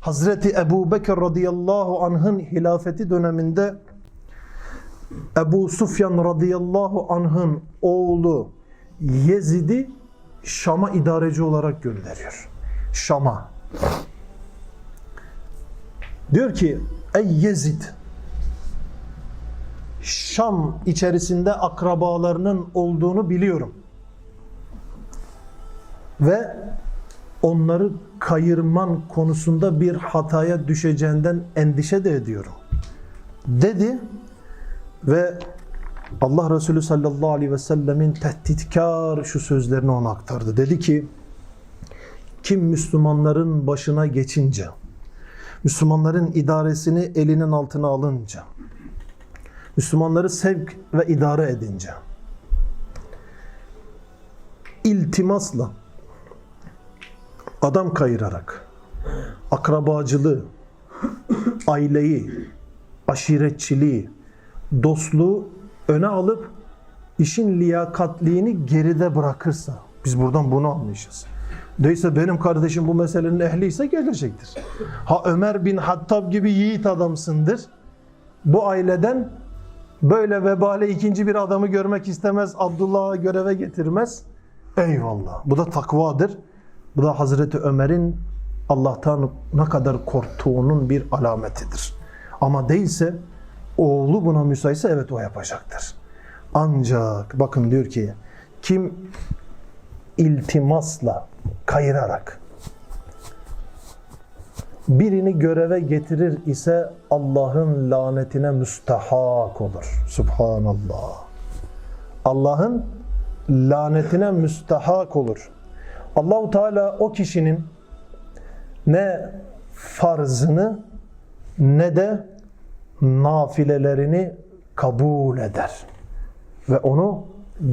Hazreti Ebu Bekir radıyallahu anh'ın hilafeti döneminde Ebu Sufyan radıyallahu anh'ın oğlu Yezid'i Şam'a idareci olarak gönderiyor. Şam'a. Diyor ki ey Yezid Şam içerisinde akrabalarının olduğunu biliyorum. Ve onları kayırman konusunda bir hataya düşeceğinden endişe de ediyorum. Dedi ve Allah Resulü sallallahu aleyhi ve sellemin tehditkar şu sözlerini ona aktardı. Dedi ki kim Müslümanların başına geçince, Müslümanların idaresini elinin altına alınca, Müslümanları sevk ve idare edince, iltimasla, adam kayırarak, akrabacılığı, aileyi, aşiretçiliği, dostluğu öne alıp işin liyakatliğini geride bırakırsa biz buradan bunu anlayacağız. Değilse benim kardeşim bu meselenin ehliyse gelecektir. Ha Ömer bin Hattab gibi yiğit adamsındır. Bu aileden böyle vebale ikinci bir adamı görmek istemez. Abdullah'ı göreve getirmez. Eyvallah. Bu da takvadır. Bu da Hazreti Ömer'in Allah'tan ne kadar korktuğunun bir alametidir. Ama değilse oğlu buna müsaitse evet o yapacaktır. Ancak bakın diyor ki kim iltimasla kayırarak birini göreve getirir ise Allah'ın lanetine müstahak olur. Subhanallah. Allah'ın lanetine müstahak olur. Allahu Teala o kişinin ne farzını ne de nafilelerini kabul eder. Ve onu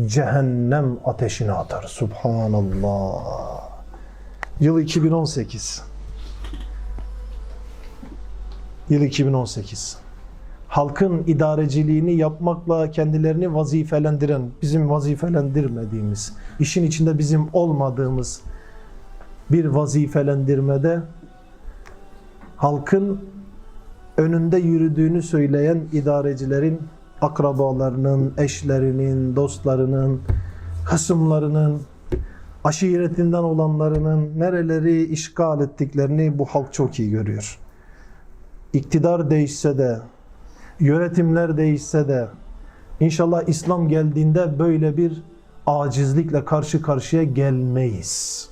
cehennem ateşine atar. Subhanallah. Yıl 2018. Yıl 2018. Halkın idareciliğini yapmakla kendilerini vazifelendiren, bizim vazifelendirmediğimiz, işin içinde bizim olmadığımız bir vazifelendirmede halkın önünde yürüdüğünü söyleyen idarecilerin akrabalarının, eşlerinin, dostlarının, hasımlarının, aşiretinden olanlarının nereleri işgal ettiklerini bu halk çok iyi görüyor. İktidar değişse de, yönetimler değişse de, inşallah İslam geldiğinde böyle bir acizlikle karşı karşıya gelmeyiz.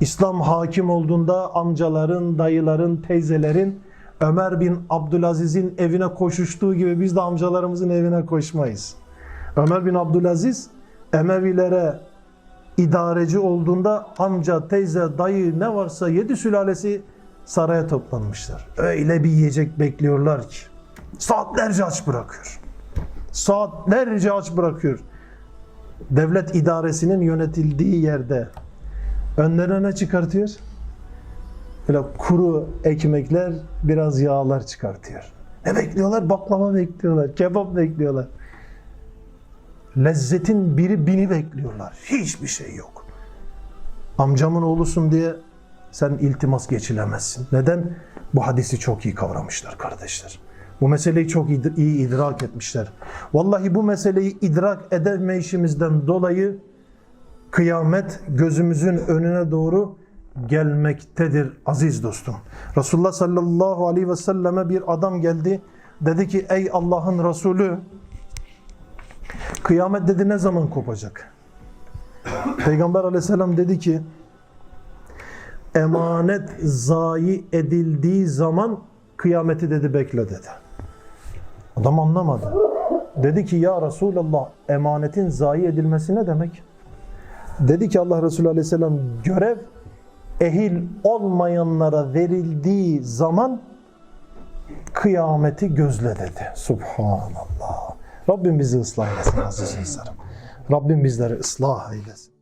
İslam hakim olduğunda amcaların, dayıların, teyzelerin Ömer bin Abdülaziz'in evine koşuştuğu gibi biz de amcalarımızın evine koşmayız. Ömer bin Abdülaziz Emevilere idareci olduğunda amca, teyze, dayı ne varsa yedi sülalesi saraya toplanmışlar. Öyle bir yiyecek bekliyorlar ki saatlerce aç bırakıyor. Saatlerce aç bırakıyor. Devlet idaresinin yönetildiği yerde önlerine ne çıkartıyor? Böyle kuru ekmekler, biraz yağlar çıkartıyor. Ne bekliyorlar? Baklava bekliyorlar, kebap bekliyorlar. Lezzetin biri bini bekliyorlar. Hiçbir şey yok. Amcamın oğlusun diye sen iltimas geçilemezsin. Neden? Bu hadisi çok iyi kavramışlar kardeşler. Bu meseleyi çok iyi, idrak etmişler. Vallahi bu meseleyi idrak edemeyişimizden dolayı kıyamet gözümüzün önüne doğru gelmektedir aziz dostum. Resulullah sallallahu aleyhi ve selleme bir adam geldi. Dedi ki ey Allah'ın Resulü kıyamet dedi ne zaman kopacak? Peygamber aleyhisselam dedi ki emanet zayi edildiği zaman kıyameti dedi bekle dedi. Adam anlamadı. Dedi ki ya Resulallah emanetin zayi edilmesi ne demek? Dedi ki Allah Resulü aleyhisselam görev ehil olmayanlara verildiği zaman kıyameti gözle dedi. Subhanallah. Rabbim bizi ıslah eylesin aziz insanım. Rabbim bizleri ıslah eylesin.